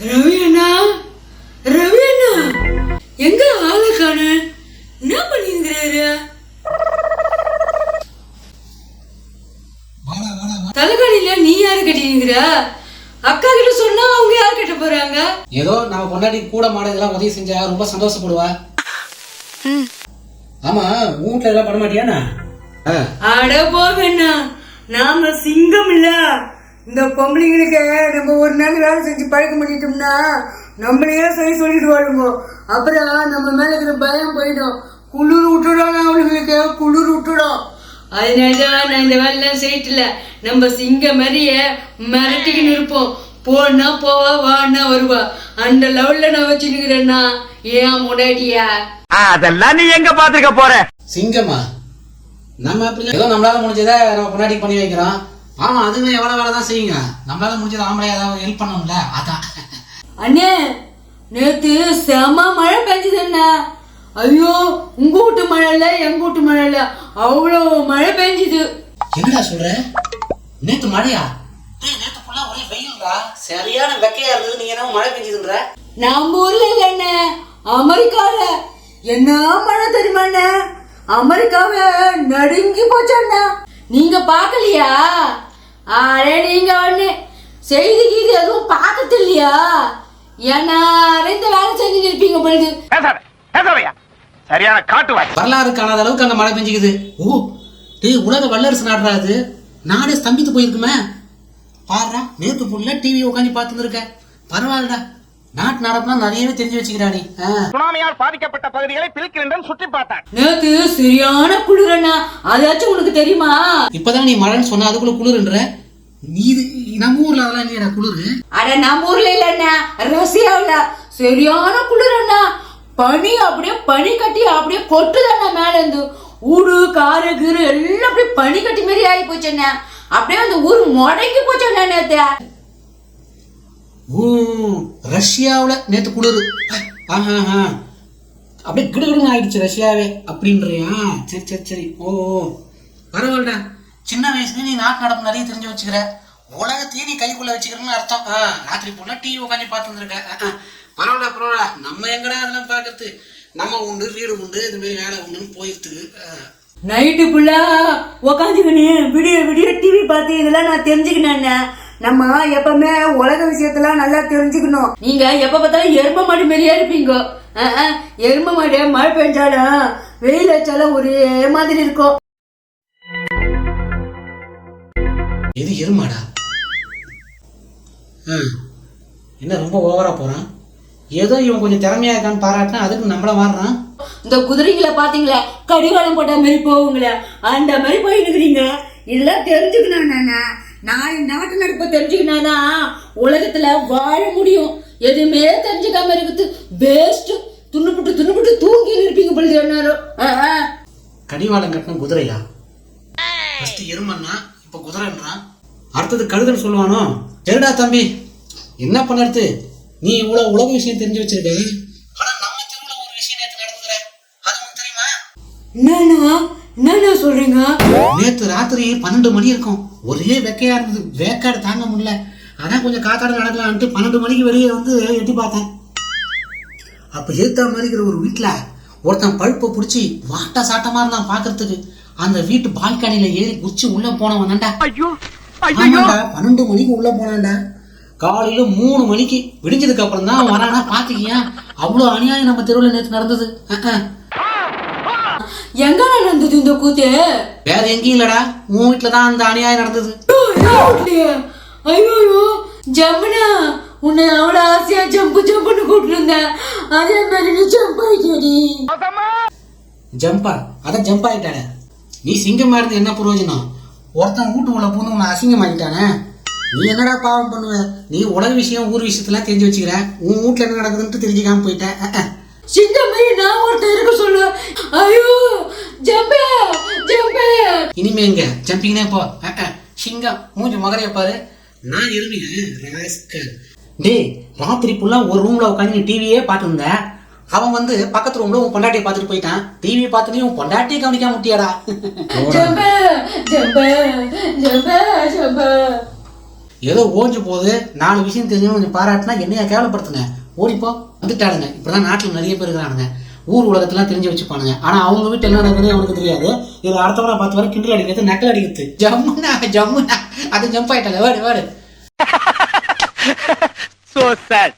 ரவி அண்ணா ரவி அண்ணா எங்க ஆளை காணு? என்ன பண்ணிருக்கிறாரு வாடா வாடா வா தலைகாணியில நீ யாரு கட்டிருக்கிற அக்கா கிட்ட சொன்னா அவங்க யார் கட்ட போறாங்க? ஏதோ நம்ம பொண்டாட்டி கூட மாட இதெல்லாம் உதவி செஞ்சா ரொம்ப சந்தோஷப்படுவா. ஆமா வீட்ல எல்லாம் பண்ண மாட்டியாண்ணா அட போவேண்ணா நாம சிங்கம் இல்ல. இந்த பொம்பளைங்களுக்கு நம்ம ஒரு நாள் வேலை செஞ்சு பழக்கம் பண்ணிட்டோம்னா நம்மளையே சரி சொல்லிட்டு வாழுங்க. அப்புறம் நம்ம மேல இருக்கிற பயம் போயிடும். குளிர் விட்டுடும் அவளுங்களுக்கு? குளிர் விட்டுடும். அதனாலதான் நான் இந்த வேலைலாம் செய்யல நம்ம சிங்க மாதிரிய மிரட்டிக்கின்னு இருப்போம். போனா போவா வான்னா வருவா. அந்த லெவல்ல நான் வச்சுருக்கிறேன்னா ஏன் முடாடியா அதெல்லாம் நீ எங்க பாத்துக்க போற? சிங்கம்மா நம்ம அப்படி ஏதோ நம்மளால முடிஞ்சதை நம்ம பொண்டாட்டி பண்ணி வைக்கிறோம். ஆமா அதுங்க எவ்வளவு வேலை தான் செய்யுங்க. நம்மளால முடிஞ்சதை ஆம்பளை ஏதாவது ஹெல்ப் பண்ணோம்ல அதான். அண்ணே நேத்து செம மழை பெஞ்சது அண்ணா. ஐயோ உங்க வீட்டு மழை இல்ல எங்க வீட்டு மழை இல்ல. அவ்வளோ மழை பெஞ்சுது. என்னடா சொல்ற? நேத்து மழையா? டேய், நேத்து ஃபுல்லா ஒரே வெயில்டா. சரியான வெக்கையா இருந்தது. நீங்க என்ன மழை பெஞ்சதுன்ற. நம்ம ஊர்ல இல்ல அண்ணே. அமெரிக்கால என்ன மழை தெரியுமா அண்ணே? அமெரிக்காவை நடுங்கி போச்சு அண்ணா. நீங்க பார்க்கலையா? அடே நீங்க ஒண்ணு. செய்தி கீது எதுவும் பார்க்கறது இல்லையா ஏன்னா இந்த வேலை செஞ்சு இருப்பீங்க பொழுது? சரியான காட்டுவாய் வரலாறு காணாத அளவுக்கு அங்க மழை பெஞ்சுக்குது. ஓ டேய் உலக வல்லரசு நாடுறா அது. நாடே ஸ்தம்பித்து போயிருக்குமே. பாருடா நேத்து ஃபுல்லா டிவி உட்காந்து பார்த்துட்டு இருக்க. பரவாயில்லடா. நாட்டு நடப்புலாம் நிறையவே தெரிஞ்சு வச்சுக்கிறா நீ ஆ. சுனாமியால் பாதிக்கப்பட்ட பகுதிகளை பில்கிரண்டன் சுற்றி பார்த்தார் நேத்து சரியான குளிரண்ணா. அதாச்சும் உனக்கு தெரியுமா? இப்பதான் நீ மழைன்னு சொன்ன அதுக்குள்ள குளிருன்ற. நீ இது நம்ம ஊர்ல அதெல்லாம் இல்லையா குளிரு. அட நம்ம ஊர்ல இல்லண்ணா. ரஷ்யாவுல சரியான குளிரண்ணா. பனி அப்படியே பனி கட்டி அப்படியே கொட்டுதண்ணா மேல இருந்து ஊடு காரு கீரு எல்லாம் அப்படியே பனி கட்டி மாதிரி ஆகி போச்சுண்ணா. அப்படியே அந்த ஊர் முடங்கி போச்சுண்ணா நேத்து. ரஷ்யாவுல நேத்து குளிர். ஆஹா ஆஹா. அப்படியே கிடுகிடுன்னு ஆயிடுச்சு ரஷ்யாவே அப்படின்றியா? சரி சரி சரி. ஓ பரவாயில்லடா. சின்ன வயசுல நீ நாட்டு நடப்பு நிறைய தெரிஞ்சு வச்சுக்கிற. உலகத்தையே நீ கைக்குள்ள வச்சுக்கிறன்னு அர்த்தம். ஆ, ராத்திரி போனா டிவி உட்காந்து பார்த்து இருக்க பரவாயில்ல பரவாயில்ல நம்ம எங்கடா அதெல்லாம் பார்க்கறது? நம்ம உண்டு வீடு உண்டு இது மாதிரி வேலை உண்டுன்னு போயிடுது. நைட்டு ஃபுல்லா உக்காந்துக்கினு விடிய விடிய டிவி பார்த்து இதெல்லாம் நான் தெரிஞ்சுக்கினேன் நம்ம எப்பவுமே உலக விஷயத்தெல்லாம் நல்லா தெரிஞ்சுக்கணும். நீங்க எப்ப பார்த்தாலும் எரும மாடு மாதிரியே இருப்பீங்க. எரும மாடு மழை பெஞ்சாலும் வெயில் வச்சாலும் ஒரே மாதிரி இருக்கும். எது எருமாடா? ஆ. என்ன ரொம்ப ஓவரா போறான்? ஏதோ இவன் கொஞ்சம் திறமையா இருக்கான்னு பாராட்டினா அதுக்கு நம்மள மாறுறான். இந்த குதிரைகளை பாத்தீங்களா கடிவாளம் போட்ட மாதிரி போகுங்களே. அந்த மாதிரி போயிருக்கிறீங்க இதெல்லாம் தெரிஞ்சுக்கணும் நானே? நான் நாட்டு நடப்பை தெரிஞ்சுக்கினாதான் உலகத்துல வாழ முடியும். எதுவுமே தெரிஞ்சுக்காம இருக்குது. வேஸ்ட் துண்ணுபுட்டு துண்ணுபுட்டு தூங்கி இருப்பீங்க பொழுது ஆ. கடிவாளம் கட்டின குதிரையா? ஃபர்ஸ்ட் எருமன்னா இப்ப குதிரைன்றான் அடுத்தது கழுதுன்னு சொல்லுவானோ? சரிடா தம்பி என்ன பண்ணறது? நீ இவ்வளவு உலக விஷயம் தெரிஞ்சு வச்சிருக்க. ஆனா நம்ம தெருவுல ஒரு விஷயம் நேத்து நடந்துக்கிற அது தெரியுமா? என்னண்ணா? என்னண்ணா சொல்றீங்க? நேத்து ராத்திரி பன்னெண்டு மணி இருக்கும். ஒரே வெக்கையா இருந்தது. வேக்காடு தாங்க முடியல. அதான் கொஞ்சம் காத்தாட நடக்கலான்ட்டு பன்னெண்டு மணிக்கு வெளியே வந்து எட்டி பார்த்தேன். அப்ப ஏத்தா மாதிரி இருக்கிற ஒரு வீட்டுல ஒருத்தன் பழுப்பை பிடிச்சி வாட்டா சாட்டமா இருந்தான் பாக்குறதுக்கு. அந்த வீட்டு பால்கனில ஏறி குச்சி உள்ள போனவன் தான்டா. ஆமாண்டா பன்னெண்டு மணிக்கு உள்ள போனான்டா. காலையில மூணு மணிக்கு விடிஞ்சதுக்கு அப்புறம் தான் வரானா பாத்துக்கியா? அவ்வளவு அநியாயம் நம்ம தெருவுல நேத்து நடந்தது. எங்க நடந்தது இந்த கூத்து? வேற எங்கேயும் இல்லடா. உன் வீட்டுல தான் அந்த அநியாயம் நடந்தது. ஐயோ ஜமுனா உன்னை அவ்வளவு ஆசையா ஜம்பு ஜம்புன்னு கூப்பிட்டு அதே மாதிரி நீ ஜம்ப் ஆயிட்டடி ஜம்பா? அதான் ஜம்ப் ஆயிட்டானே. நீ சிங்கமா இருந்து என்ன பிரயோஜனம் ஒருத்தன் வீட்டு உள்ள பூந்து உன்னை அசிங்கமாக்கிட்டானே. நீ என்னடா பாவம் பண்ணுவ? நீ உலக விஷயம் ஊர் விஷயத்தெல்லாம் தெரிஞ்சு வச்சுக்கிற. உன் வீட்டுல என்ன நடக்குதுன்ட்டு தெரிஞ்சுக்காம போயிட்ட. அஹ், அஹ். சிங்க மாதிரி நான் ஒருத்தன் இருக்க சொல்லு ஐயோ. இனிமே எங்க? ஜம்பிங்னே போ. சிங்கம் மூஞ்சி மகரைய பாரு. நான் இருந்தேன். டேய் ராத்திரி ஃபுல்லா ஒரு ரூம்ல உட்காந்து டிவியே பார்த்து இருந்த அவன் வந்து பக்கத்து ரூம்ல உன் பொண்டாட்டியை பார்த்துட்டு போயிட்டான். டிவி பார்த்துட்டு உன் பொண்டாட்டியை கவனிக்காம முட்டியாடா ஜம்பே ஜம்பே ஜம்பே ஜம்பே. ஏதோ ஓஞ்சு போகுது. நாலு விஷயம் தெரிஞ்சவங்க கொஞ்சம் பாராட்டினா என்னையா கேவலப்படுத்துங்க ஓடிப்போ. வந்துட்டாளுங்க. இப்படிதான் நாட்டில் நிறைய பேர் இருக்கிறானுங்க. ஊர் உலகத்தெல்லாம் தெரிஞ்சு வச்சுப்பானுங்க. ஆனா அவங்க வீட்டு என்ன நடக்குது அவனுக்கு தெரியாது. இது அடுத்தவரை பார்த்து வர கிண்டல் அடிக்கிறது நக்கல் அடிக்கிறது. ஜம்முனா ஜம்முனா. அது ஜம்ப் ஆயிட்டல வேறு வேறு சோ சார்